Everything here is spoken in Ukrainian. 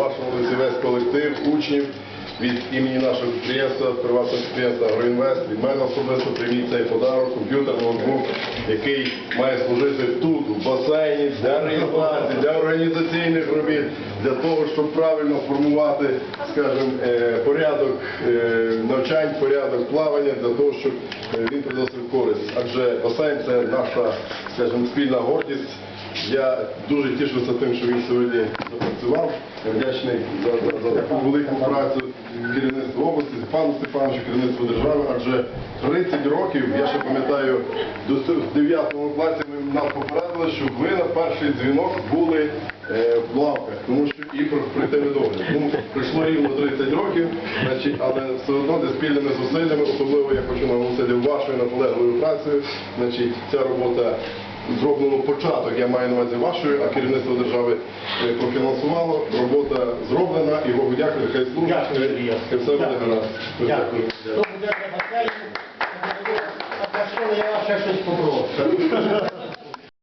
вашому лиці весь колектив учнів від імені нашого підприємства, приватного підприємства «Агроінвест», від мене особисто прийміть цей подарок, комп'ютер, ноутбук, який має служити тут, у басейні, для реєстрації, для організаційних робіт, для того, щоб правильно формувати, скажімо, е, порядок е, навчань, порядок плавання, для того, щоб е, він приносив користь. Адже басейн це наша, скажімо, спільна гордість. Я дуже тішуся тим, що він сьогодні за, за, за таку велику працю керівництва області, пану Степановичу, керівництву держави, адже 30 років, я ще пам'ятаю, до с- в 9 класі ми нас попередили, щоб ви на перший дзвінок були е, в лавках, тому що і прийти довго. Ну, пройшло рівно 30 років, значить, але все одно де спільними зусиллями, особливо я хочу наголосити вашою наполегливою працею, значить, ця робота зроблено початок, я маю на увазі вашою, а керівництво держави е, профінансувало. Робота зроблена і Богу дякую, хай служить. Дякую, Сергій. Хай все буде гаразд. Дякую. Дякую. Дякую. Дякую. Дякую. Дякую. Дякую. школи